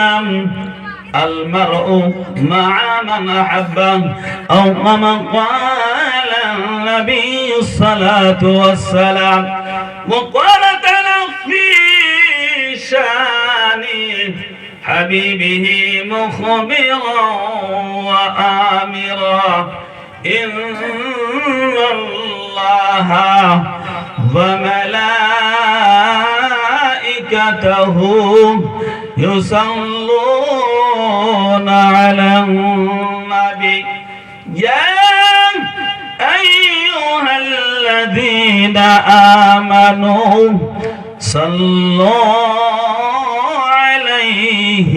وسلم المرء مع من أحبه أو كما قال النبي الصلاة والسلام. وقال في شان حبيبه مخبرا وآمرا. إن الله وملائكته يصلون على النبي يا أيها الذين آمنوا صلوا عليه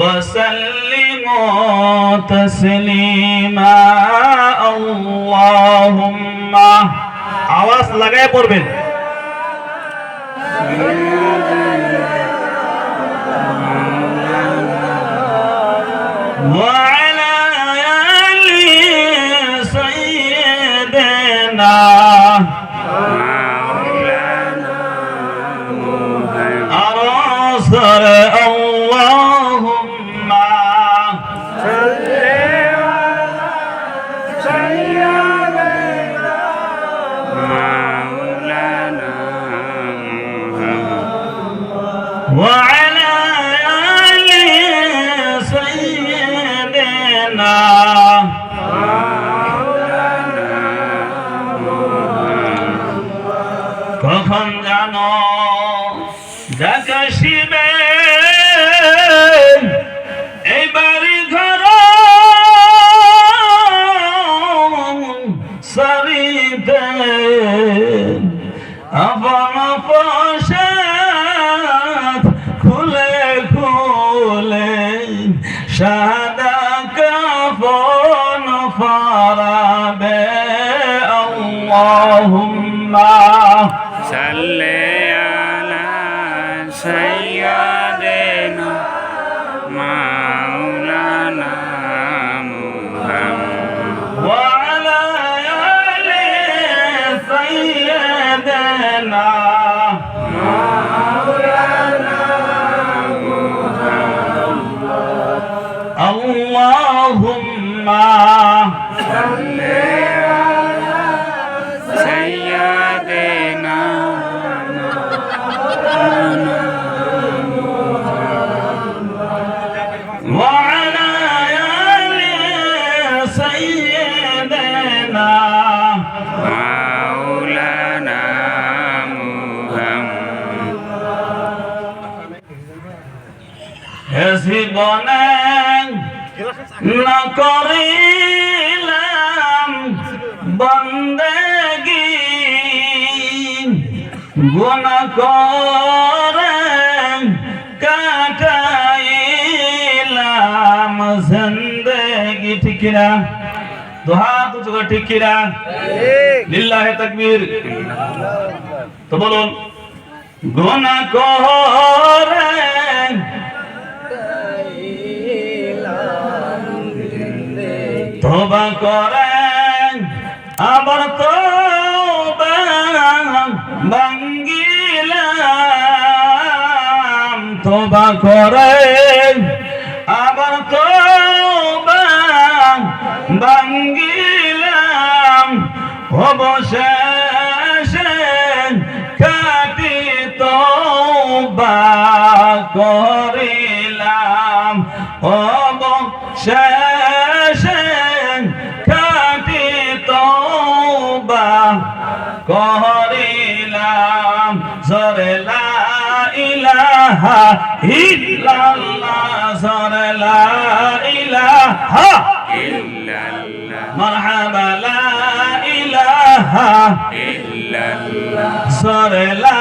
وسلموا تسليما اللهم আওয়াজ লাগায় পড়বেন Uau! কখন জানো? যা শিবে মা গুণ করে কাটাইলাম জিন্দেগি, ঠিক কিনা? দোহা দুটো ঠিক কিনা? লিল্লাহে তাকবীর। তো বলুন গুণ করে তোবা করেন আবার তো ভাঙ্গিলাম তোবা করেন। আবার তো ভাঙ্গিলাম। অবশেষে কাটি তোবা করিলাম। অবশেষে কাটি তোবা করিলাম। জরে লা ইলাহা ইল্লাল্লাহ সরে ইলাহা ইল্লাল্লাহ, মারহাবা লা ইলাহা লা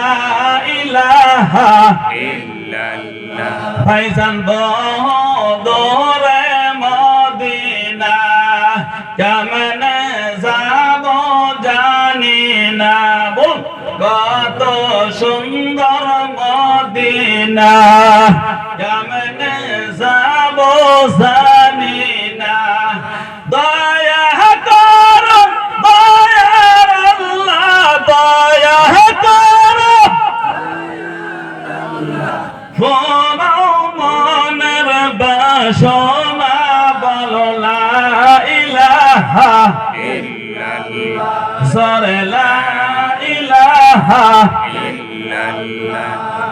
ইলাহা ইল্লাল্লাহ। ভাইজান বদরে মদিনা, কেমন যাব জানি না বল কত সুন্দর মদিনা। না কেমনে যাব জানি না দয়া কর দয়ার আল্লাহ দয়া কর ফোনাও মনের বাসনা ইলাহা ইল্লাল্লাহ সরলা ইলাহা ইল্লাল্লাহ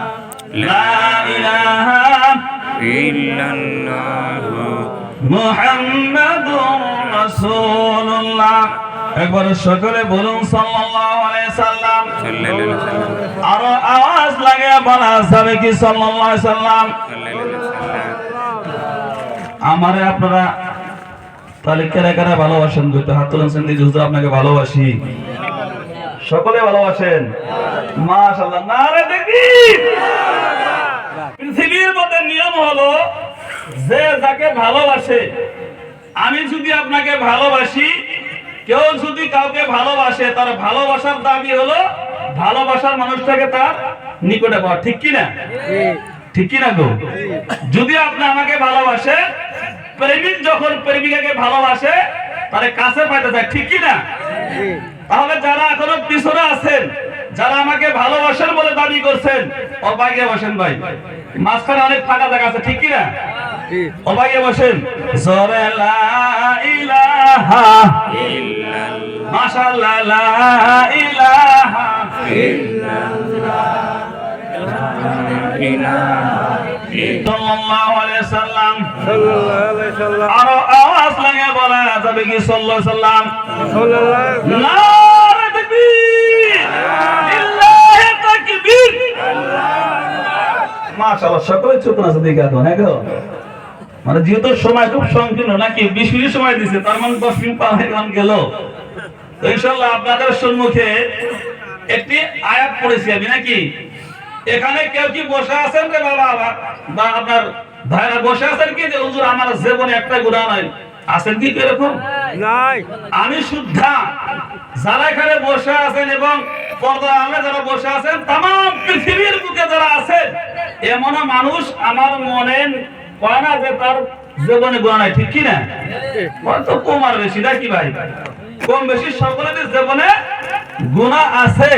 একবার সকলে বলুন সাল্লাল্লাহু আলাইহি সাল্লাম। সাল্লাল্লাহু আরও আওয়াজ লাগে বলা যাবে কি সাল্লাল্লাহু আলাইহি সাল্লাম? আমারে আপনারা তাহলে কেরা কেরা ভালোবাসেন? দুটো হাত তুলেছেন দিদি আপনাকে ভালোবাসি। সকলে ভালোবাসেন। মাশাআল্লাহ, নারে দেখি। পৃথিবীর মধ্যে নিয়ম হলো, যে যাকে ভালোবাসে, আমি যদি আপনাকে ভালোবাসি, কেউ যদি কাউকে ভালোবাসে, তার ভালোবাসার দাবি হলো ভালোবাসার মানুষটাকে তার নিকটে পাওয়া। ঠিক কি না ঠিক কি না গো? যদি আপনি আমাকে ভালোবাসে, প্রেমিক যখন প্রেমিকাকে ভালোবাসে তাহলে কাছে পাইতে চায় ঠিক কি না তাহলে যারা এখনও পিছনে আছেন, যারা আমাকে ভালোবাসেন বলে দাবি করছেন অবাগে বসেন ভাই। মাঝখানে অনেক ফাঁকা জায়গা আছে, ঠিক কি না অবাগে বসেন। জরে লা সাল্লাল্লাহু আলাইহি সাল্লাম। আরও আওয়াজ লাগে বলা যাবে কি সাল্লাল্লাহু আলাইহি সাল্লাম? নারে তাকবীর। লিল্লাহি তাকবীর। মাশাআল্লাহ সকলে চুপ আছে দিকে এখন হ্যাঁ মানে যেহেতু সময় খুব সংকীর্ণ নাকি? বিশ মিনিট সময় দিছে তার মানে দশ মিনিট পার হয়ে গেল। গেল ইনশাল্লাহ আপনাদের সম্মুখে একটি আয়াত পড়েছি আমি নাকি? এখানে কেউ কি বসে আছেন রে বাবা? বা আপনার ভাইরা বসে আছেন কি? যে হুজুর আমার জীবনে একটা গুণা নাই। আছেন কি এরকম? নাই। আমি শুদ্ধা। যারা এখানে বসে আছেন এবং পর্দা আলে যারা বসে আছেন তাম পৃথিবীর বুকে যারা আছেন এমন মানুষ আমার মনে কয় না যে তার জীবনে গুণা নাই। ঠিক কি না? হয়তো কম আর বেশি নাকি ভাই? কম বেশি সকলের জীবনে গুণা আছে।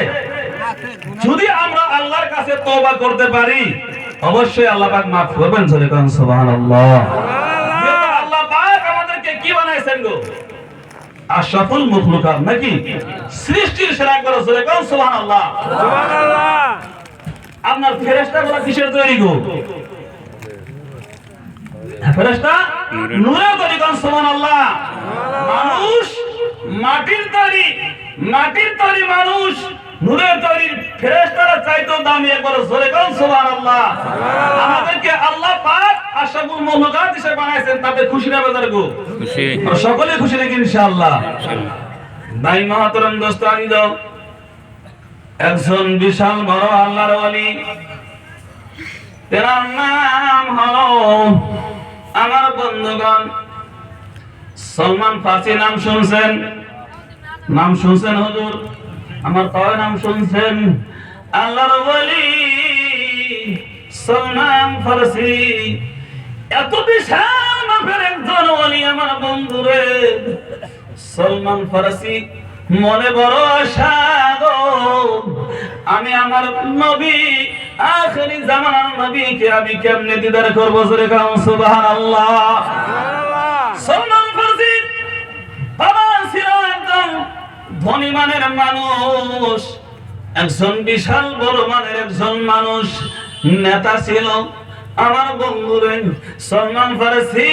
যদি আমরা আল্লাহর কাছে তওবা করতে পারি অবশ্যই আল্লাহ পাক মাফ করবেন জোরে সুবহানাল্লাহ। আল্লাহ পাক আমাদেরকে কি বানাইছেন গো? আশরাফুল মখলুকাত নাকি? সৃষ্টির সেরা করে জোরে সুবহানাল্লাহ। সুবহানাল্লাহ। আপনার ফেরেশতা গুলো কিসের তৈরি গো? ফেরেশতা? নূরের। তৈরি সুবহানাল্লাহ। মানুষ মাটির তৈরি মাটির তৈরি মানুষ নূরের তৈরি ফেরেশতারা চাইতো দামি একবার জোরে কোন সুবহানাল্লাহ। আমাদেরকে আল্লাহ পাক আশরাফুল মখলুকাত হিসেবে বানাইছেন তাতে খুশি না বেজার গো? খুশি। আমরা সকলে খুশি নাকি ইনশাআল্লাহ? ভাই মহাতরম আনিদ একজন বিশাল বড় আল্লাহর ওলি। তেনার নাম হলো আমার বন্ধুগণ। সলমান ফার্সি নাম শুনছেন? নাম শুনছেন হুজুর? আমার তয় নাম শুনছেন আল্লাহর ওলি সলমান ফার্সি। এত বিশাল মাপের একজন ওলি আমার বন্ধুরে। সলমান ফারসি মনে বড় আশা গো। আমি আমার নবী আখেরি জামানার নবীকে আমি কেমনে দিদার করব? সুবহানাল্লাহ। ধনী মানের মানুষ, একজন বিশাল বড় মানের একজন মানুষ, নেতা ছিল। আমার বন্ধুরে সলমান ফারসি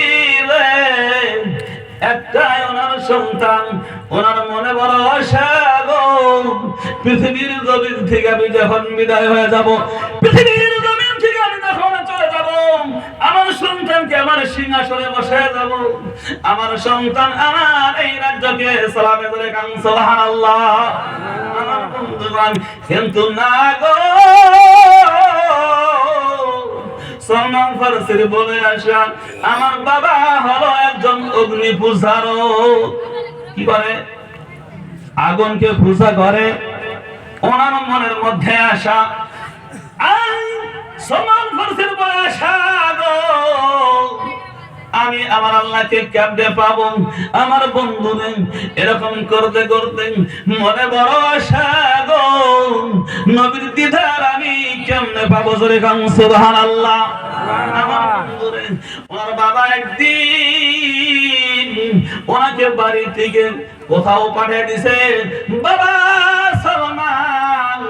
একটাই ওনার সন্তান। ওনার মনে বড় আশা গো, পৃথিবীর জমিন থেকে আমি যখন বিদায় হয়ে যাব, পৃথিবীর আমার সন্তানকে আমার সিংহাসনে বসে যাব। আমার সন্তান আমার এই রাজ্যকে সালামে ধরে কান, সুবহানাল্লাহ। আমার বন্ধুগণ, কিন্তু না গো। সলমান ফারসির বলে আসা, আমার বাবা হলো একজন অগ্নি পূজারও কি করে আগুনকে পূজা করে, ওনার মনের মধ্যে আসা। আই, সলমান ফারসির বলে আসা আমি আমার আল্লাহকে কেমনে পাবো? আমার বন্ধুরে এরকম করতে করতে মনে বড় আশা নবীর দিদার আমি কেমনে পাবো? জোরে কাম আমার বন্ধুরে ওর বাবা একদিন ওনাকে বাড়ি থেকে কোথাও পাঠিয়ে দিছে বাবা সালমান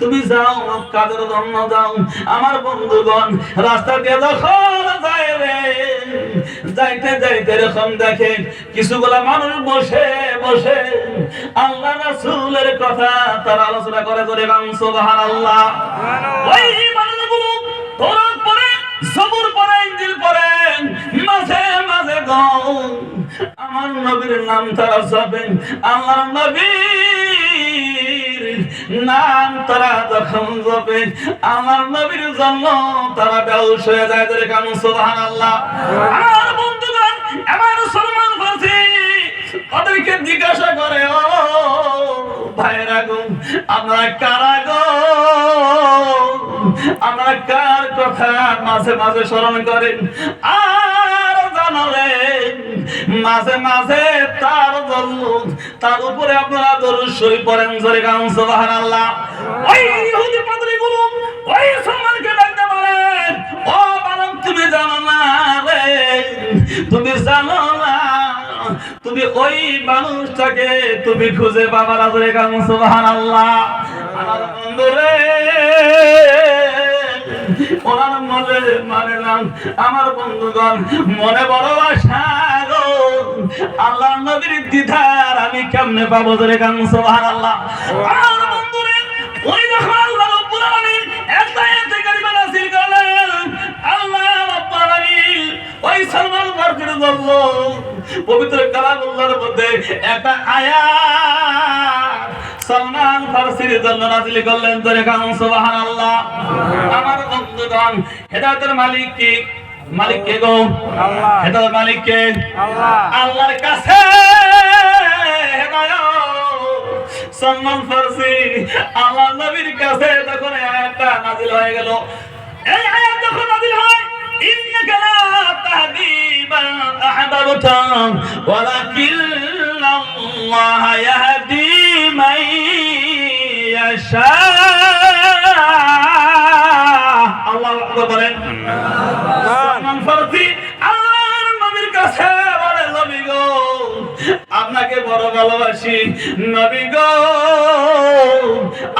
তুমি যাও কাদের জন্য যাও। আমার বন্ধুগণ রাস্তা দিয়ে যখন যায় রে যাইতে যাইতে এরকম দেখে কিছুগুলা মানুষ বসে বসে আল্লাহ রাসূলের কথা তারা আলোচনা করে ধরে গান সুবহানাল্লাহ। ওই মানুষগুলো তোরা পরে সবুর পরে ইঞ্জিল পরে মাঝে মাঝে গাও আমার নবীর নাম তারা যাবেন। আমার নবীর নাম তারা যখন যাবে, আমার নবীর জন্য তারা বেউস হয়ে যায়। ধরে কারণ আল্লাহ আমার বন্ধুগণ, আমার সম্মান ফাসি ওদেরকে জিজ্ঞাসা করে, ও ভাইরা গো, আমরা কারা গো? আমরা কার কথা মাঝে মাঝে স্মরণ করেন আর জানালেন মাঝে মাঝে তার জন্য তার উপরে আপনারা দরুদ শরীফ পড়েন জোরে গান, সুবহানাল্লাহ। ওই ইহুদি পাদ্রীগুলো, ওই সম্মানকে ডাকতে পারেন ও বালক, তুমি জানো না রে, তুমি জানো তুমি ওই মানুষটাকে তুমি খুঁজে সুবহানাল্লাহ। আমার বন্ধুরে, ওনার মনে মানে নাম আমার বন্ধুগণ, মনে বড় আল্লাহ নবীর দিদার, আমি কেমনে পাবো ধরে সুবহানাল্লাহ? আমার বন্ধুরে, ওই যখন আল্লাহ আলামিন নাযিল করলেন আল্লাহ ওই সালমান ফারসির জন্য পবিত্র কালামুল্লাহর মধ্যে একটা আয়াত। সালমান ফারসির জন্য নাযিল করলেন ধরে গান সুবহানাল্লাহ। আমার বন্ধুগণ হেদায়েতের মালিক কি? মালিক কে গো? আল্লাহ। হেদায়েতের মালিক কে? আল্লাহ। আল্লাহর কাছে। সালমান ফারসি আল্লাহ নবীর কাছে তখন আয়াতটা নাযিল হয়ে গেল এই আয়াত যখন নাযিল হয় হাবিবা আহবাবতা ولكن الله يهدي من يشاء. নবী গো আপনাকে বড় ভালোবাসি। নবী গো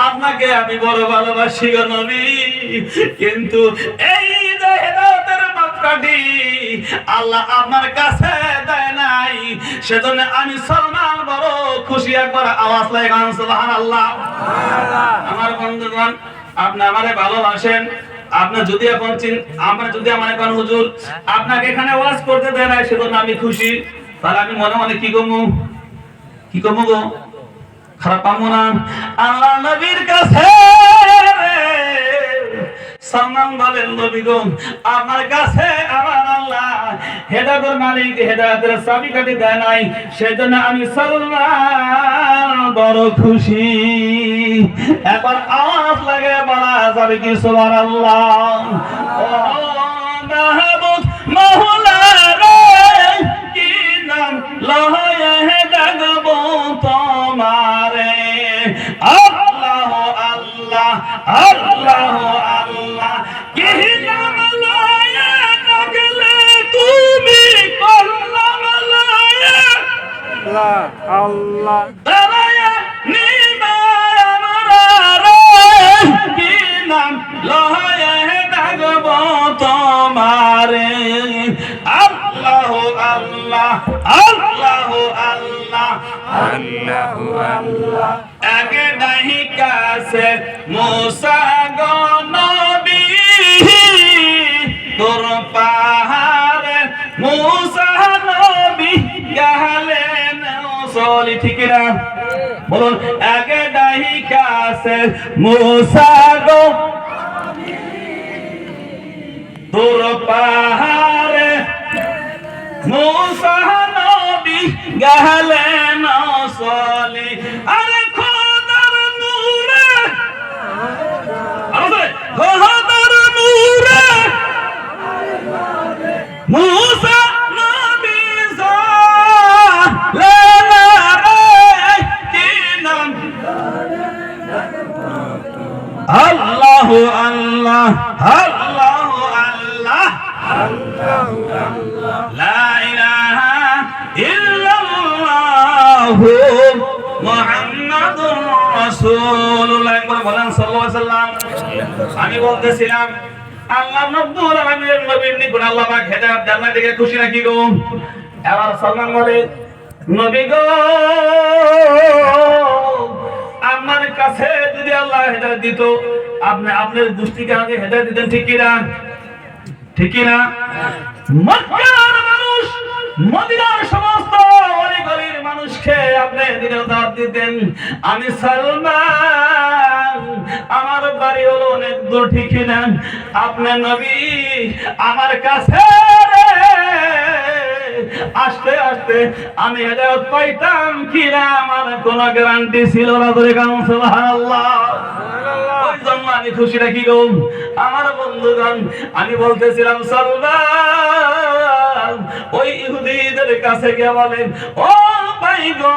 আপনাকে আমি বড় ভালোবাসি গো নবী। কিন্তু এই দেহের মাপকাঠি আল্লাহ আমার কাছে দেয় নাই। সেজন্য আমি সলমান বড় খুশি। একবার আওয়াজ লাগে গান সুবহানাল্লাহ। আমার বন্ধুগণ আপনি আমারে ভালোবাসেন। আপনি যদি এখন আমরা যদি আমার এখন হুজুর আপনাকে এখানে ওয়াজ করতে দেয় না সেজন্য আমি খুশি। তাহলে আমি মনে মনে কি কমু কি কমু গো? খারাপ পাবো না। আল্লাহ নবীর কাছে সালমান বলেন, নবী গো, আমার কাছে, আমার আল্লাহ হেদায়েতের মালিক, হেদায়েতের চাবিকাঠি দেয় নাই। সেজন্য আমি সালমান বড় খুশি। একবার আওয়াজ লাগে বলা যাবে কি, সুবহানাল্লাহ? ও মাহবুব মাওলা রে, কি নাম লহে ডাকবো তোমারে? আল্লাহ আল্লাহ আল্লাহ আল্লাহ কাছে মোসা গনবী তোর পাহাড়ে মোসা নবী গেলেন। সলি ঠিক না? বলুন, আগে নাহি কাছে মোসা গো। তোর পাহাড়ে মুসা নবী গেলেন। সলি আমি বলতেছিলাম, আল্লাহ রব্বুল আলামিনের নবীর নিকট আল্লাহ পাক হেদায়েত দেন না, দেখে খুশি নাকি গো? এবার সালমান বলে, নবী গো, আমার কাছে যদি আল্লাহ হেদায়েত দিত, আপনি আপনার গোষ্ঠীকে আগে হেদায়েত দিতেন ঠিক কিনা? ঠিক কিনা? মক্কার মানুষ মদিনার সমস্ত অলিগলির মানুষকে আপনি দাওয়াত দিতেন। আমি সালমান, আমার বাড়ি হলো অনেক দূর, ঠিক না আপনি নবী আমার কাছে আসতে আসতে আমি হেদায়ত পাইতাম কিনা আমার কোনো গ্যারান্টি ছিল না ধরে কারণ সুবহানাল্লাহ। ওই জন্য আমি খুশি রাখি গো? আমার বন্ধুগণ আমি বলতেছিলাম সালমান ওই ইহুদিদের কাছে গিয়ে বলেন ও ভাই গো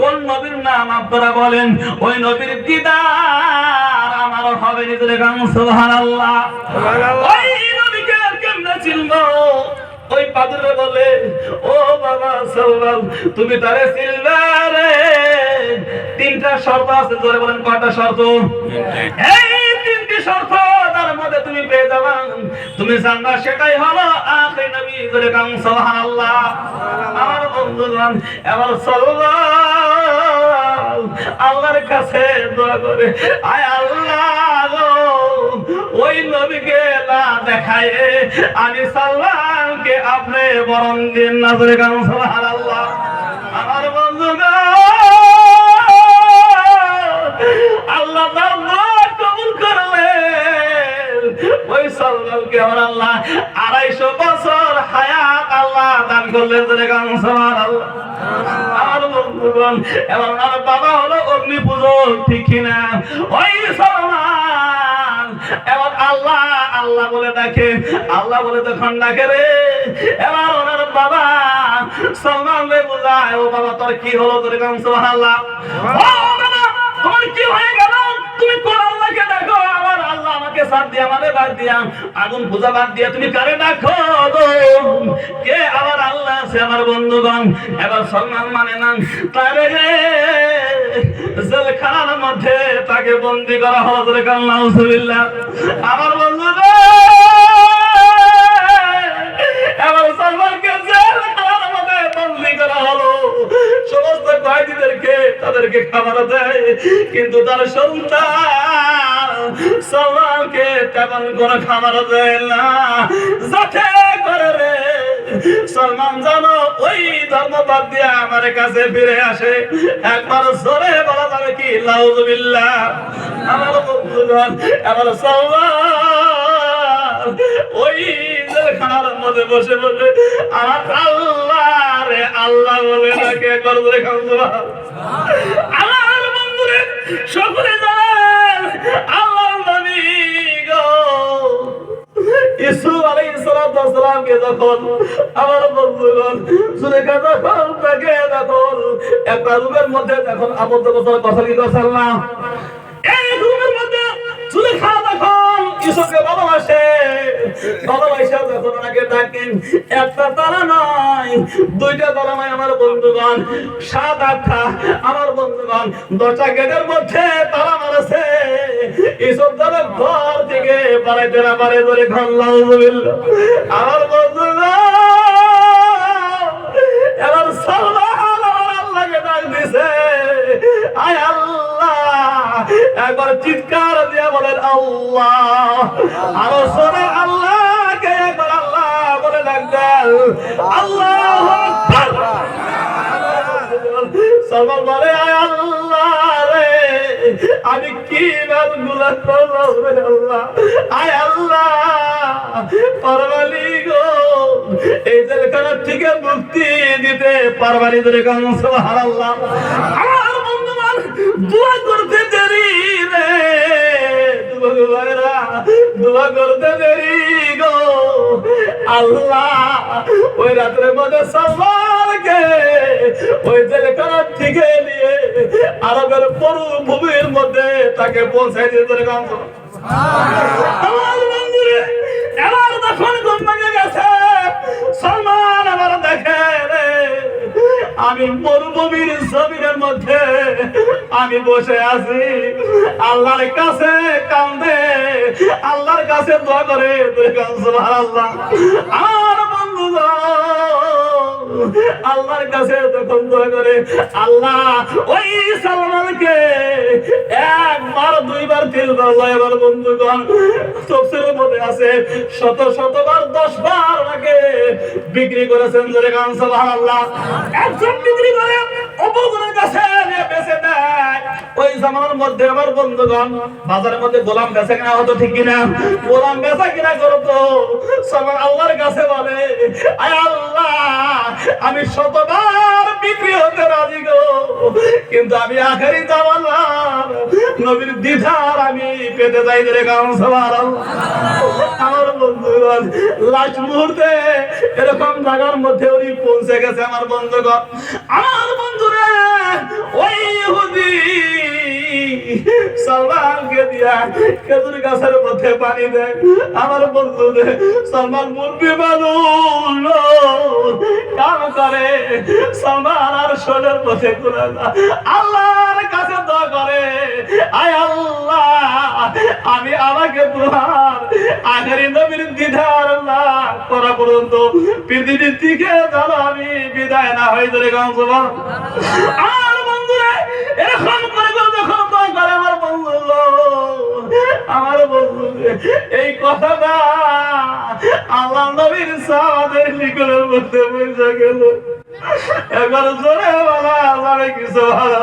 কোন নবীর নাম আপনারা বলেন? ওই নবীর দিদার আমার হবে নিজের গান সুবহানাল্লাহ। ওই নবীকে কেমনে চিনবো? ওই পাদরে বলে ও বাবা সালমান তুমি তারে চিনবে রে তিনটা শর্ত আছে ধরে বলেন কয়টা শর্ত? এই তিনটি শর্ত তার মধ্যে তুমি পেয়ে যাবা। তুমি জানবা সেটাই হলো আখে নবী ধরে গান সুবহানাল্লাহ। আমার বন্ধুগণ এবার সাল্লাল্লাহ আল্লাহর কাছে দোয়া করে আয় আল্লাহ গো, ওই নবীকে না দেখায় আমি সাল্লামকে আপনি বরণ দিন না ধরে গান আমার বন্ধুগণ আল্লাহ কবুল ওই সালমানকে আমার আল্লাহ আড়াইশো বছর হায়াত আল্লাহ দান করলেন ধরে গান, সুবহানাল্লাহ। আমার বন্ধুগণ, এবার আমার বাবা হলো অগ্নি পুজো ঠিক কিনা? ওই আল্লাহ বলে ডাকে, আল্লাহ বলে তখন ডাকে রে। এবার ওনার বাবা সালমান রে বুঝায়, ও বাবা, তোর কি হলো তোর কাম সুবহানাল্লাহ? ও বাবা, তোমার কি হয়ে গেল? তুমি কোন আল্লাহকে ডাকো? আমাকে সাথ দিয়ে, আমারে বাদ দিয়া, আগুন পূজা বাদ দিয়া তুমি কারে ডাকো? কে আবার আল্লাহ আছে আমার বন্ধুগণ এবার সলমান মানে না, তারে রে জেলখানার মধ্যে তাকে বন্দি করা হলো তোরে কাল নাউজুবিল্লাহ আমার বন্ধুগণ, এবার বন্দি করা হলো সমস্ত কয়েদিদেরকে তাদেরকে খাবার দেয়। কিন্তু তার সন্তান সলমানকে তেমন খাবার দেয় না। যাতে করে রে? সলমান জানো, ওই ধর্ম বাদ দিয়ে আমার কাছে ফিরে আসে। একবার জোরে বলা যাবে কি? লাউজুবিল্লাহ আমার বন্ধুগণ সলমান, ওই জেলখানার মধ্যে বসে বসে আমার আল্লাহ রে আল্লাহ বলে তাকে একবার ধরে আমার বন্ধুরে সকলে জানেন আল্লাহ নবী বন্ধুগণ মধ্যে যখন আবদ্ধ কথা কথা কি কথা এই রুমের মধ্যে ইসুকে ভালোবাসে। ভালোবাসা যখন ওনাকে ডাকেন। একটা তারা নয় দুইটা তারা নয় আমার বন্ধুগণ। সাত আটটা আমার বন্ধুগণ। দশটা গেটের মধ্যে তারা মারেছে এসব তারা ঘর থেকে বাড়াইতে না পারে ধরে লাউজুবিল্লাহ আমার বন্ধুগণ, এবার আল্লাহকে ডাক দিছে। আয় আল্লাহ, একবার চিৎকার বলেন আল্লাহ। আরও সরে আল্লাহকে একবার আল্লাহ বলে ডাক দেন। আল্লাহ সবার বলে আল্লাহ রে, আমি কি নামগুলা করলাম আল্লাহ? আয় আল্লাহ, পারবালি গো। এই জেলখানা থেকে মুক্তি দিতে পারবালি ধরে কাম সুবহানাল্লাহ। আমার বন্ধুমান দোয়া করতে দেরি রে। দোয়া করতে গো। আল্লাহ, ওই রাতের মধ্যে সবারকে ওই জেলখানা থেকে নিয়ে আরবের পরু ভূমির মধ্যে তাকে পৌঁছাই দিয়ে আমার বন্ধুরে এবার যখন ঘুম গেছে, সলমান আবার দেখে রে। আমি মরুভূমির জমিনের মধ্যে আমি বসে আছি। আল্লাহর কাছে কান্দে, আল্লাহর কাছে দোয়া করে আল্লাহ আর বন্ধু আল্লাহর কাছে তখন করে, আল্লাহ, ওই সালমানকে একবার, দুইবার বন্ধুগণ মধ্যে আছে, শত, শতবার দশ বার বিক্রি করেছেন জোরে গান, সুবহানাল্লাহ। একজন বিক্রি করে কাছে বেচে দেয়। ওই মধ্যে আমার বন্ধুগণ, বাজারের মধ্যে গোলাম বেচা কিনা হতো ঠিক কিনা? গোলাম বেচা কিনা করতো? সবার আল্লাহর কাছে বলে, আয় আল্লাহ আমি শতবার বিক্রি হতে রাজি গো। কিন্তু আমি আখেরি জামানার নবীর দ্বিধার আমি পেতে যাই রে গান সবার আমার বন্ধুগণ, লাস্ট মুহূর্তে এরকম জায়গার মধ্যে উনি পৌঁছে গেছে আমার বন্ধুগণ। আমার বন্ধুরে, ওই ইহুদি সালমানকে দিয়া খেজুর গাছের মধ্যে পানি দেয় আমার বন্ধু সালমান কাম করে, সালমান আর না। আল্লাহর কাছে করে, আয় আল্লাহ, আমি আমাকে তোমার আখেরি নবীর দিদার না করা পর্যন্ত পৃথিবীর থেকে জানো আমি বিদায় না হয়ে ধরে গান আর বন্ধুরা, এরকম করে আমার বন্ধু এই কথাটা আল্লাহ নবীর সাহাবাদের নিকটের মধ্যে বসে গেল। এবার জোরে বলা আল্লাহ কিছু ভালো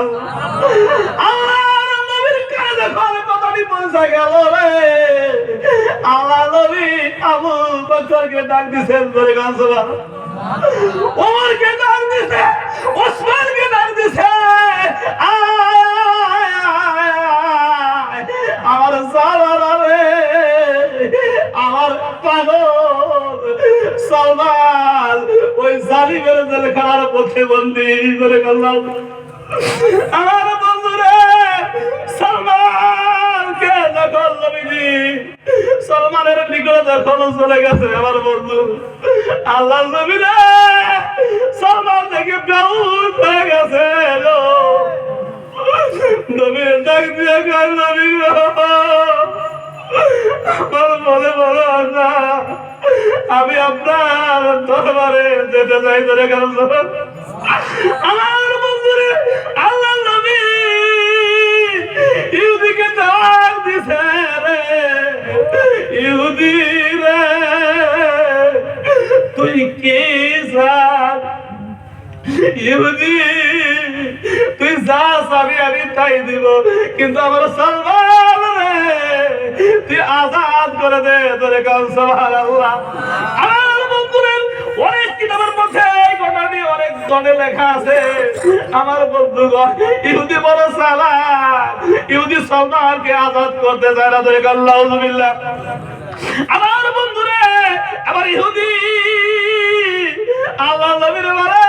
আল্লাহ নবীর রে। আল্লাহ নবী আবু বকরকে ডাক দিছেন জোরে গান শোনা। ওমরকে আমার সালারা রে, আমার পাগল। সালমান, ওই জালিমের জেলখানার পথে বন্দি করে করলাম আমার বন্ধুরে সালমানকে যখন নবীজি? সালমানের নিকটে যখন চলে গেছে আমার বন্ধু। আল্লাহ নবী রে সালমান থেকে বেউত হয়ে গেছে। নবীর ডাক দিয়ে গান নবী গো। আমার মনে বলো না আমি আপনার দরবারে যেতে চাই ধরে গেল আমার বন্ধুরে, আল্লাহ নবী ইহুদিকে ডাক দিছে রে। ইহুদি রে, তুই কে জান? ইহুদি, তুই আমি আমি তাই দিব, কিন্তু আমার সালমান তুই আজাদ করে দে তোরে কাল সবার আমার বন্ধুদের অনেক কিতাবের মধ্যে ঘটনাটি অনেক গণে লেখা আছে। আমার বন্ধুগণ, ইহুদি বড় সালা ইহুদি সালমানকে আজাদ করতে চায় না, তোরে কাল আমার বন্ধুরে, আমার ইহুদি আল্লাহ নবীর বলে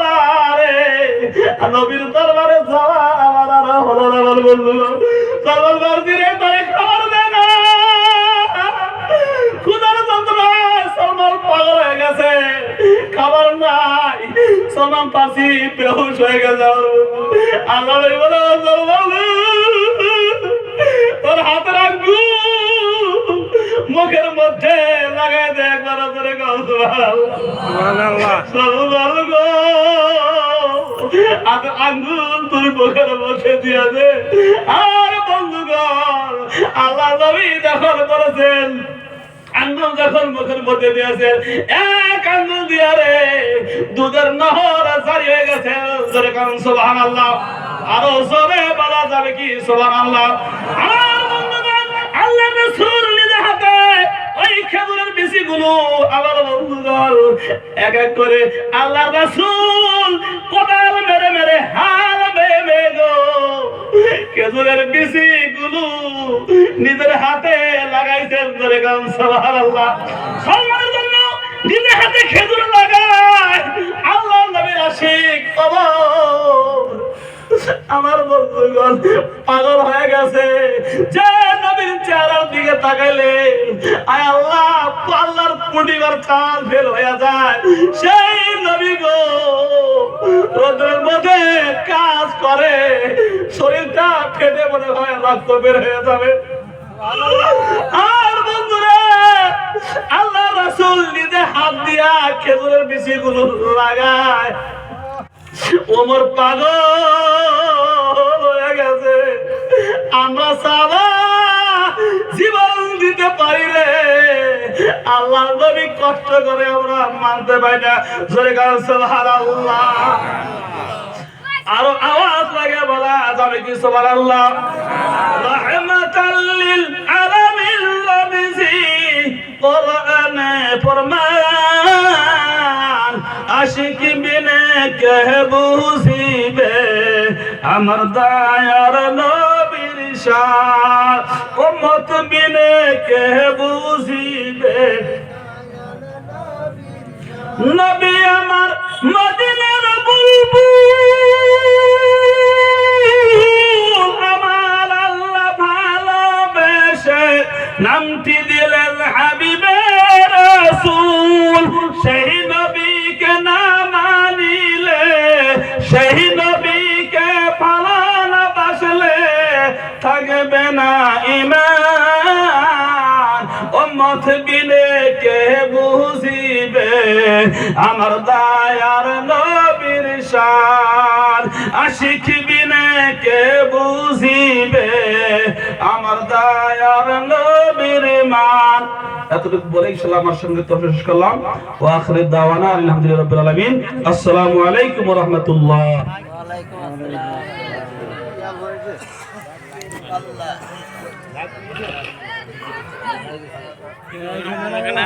নবীর দরবারে যাওয়া আমার আর হলো না আমার বন্ধু সালমান বারদি রে তাই খবর দে না। খুদার যন্ত্রণায় সালমান পাগল হয়ে গেছে। খাবার নাই। সালমান পাশি বেহুশ হয়ে গেছে আল্লাহ বলে সালমান তোর হাতের আঙ্গুল মুখের মধ্যে লাগাই দে একবার ধরে গল্প সুবহানাল্লাহ। আর আঙ্গুল তুই মধ্যে দে। আর বন্ধুগণ আল্লাহ নবী আঙ্গুল যখন মুখের মধ্যে এক আঙ্গুল রে, দুধের নহর হয়ে গেছে। আল্লাহ আরও বলা যাবে কি সোবাহান আল্লাহ আর বন্ধুগণ আল্লাহ রসুল নিজে হাতে ওই খেজুরের বিচি গুলো আমার বন্ধুগণ, এক এক করে আল্লাহ রসুল কোদাল মেরে মেরে হাল বেবে গো। খেজুরের বিচি গুলু নিজের হাতে লাগাইছেন করে গান সবার আল্লাহ সম্মানের জন্য নিজের হাতে খেজুর লাগায় আল্লাহ নবীর আশিক কবর। আমার বন্ধুগণ, পাগল হয়ে গেছে। যে নবীর চেহারার দিকে তাকাইলে, আয় আল্লাহ আল্লাহর পূর্ণিমার চাল ফেল হয়ে যায়। সেই নবী গো, রোদের মধ্যে কাজ করে, শরীরটা ফেটে মনে হয় রক্ত বের হয়ে যাবে। আর বন্ধুরা, আল্লাহ রাসূল নিজে হাত দিয়া খেজুরের বিচি গুলো লাগায়। ওমর পাগল হয়ে গেছে। আমরা সাবা জীবন দিতে পারি রে। আল্লাহ নবী কষ্ট করে আমরা মানতে পারি না। জোরে গান, সুবহানাল্লাহ। আরও আওয়াজ লাগে বলা যাবে কি সুবহানাল্লাহ? রাহমাতাল লিল আলামিন লাবিজি কোরআনে ফরমান আশিক বিনে কে বুঝিবে, আমার দায়ার নবীর শান উম্মত বিনে কে বুঝিবে, নবী আমার মদিনার বুলবুল। আমার আল্লাহ ভালোবেসে নামটি ইমান, উম্মত বিনে কে বুঝিবে? আমার দায়ার নবীর শান, আশিক বিনে কে বুঝিবে? আমার দায়ার নবীর মান। এতটুকু বলে ইনশাআল্লাহ আমার সঙ্গে তো শেষ করলাম। দাওয়ানা আসসালামু আলাইকুম ওয়া রাহমাতুল্লাহ। আল্লাহ ಕಣ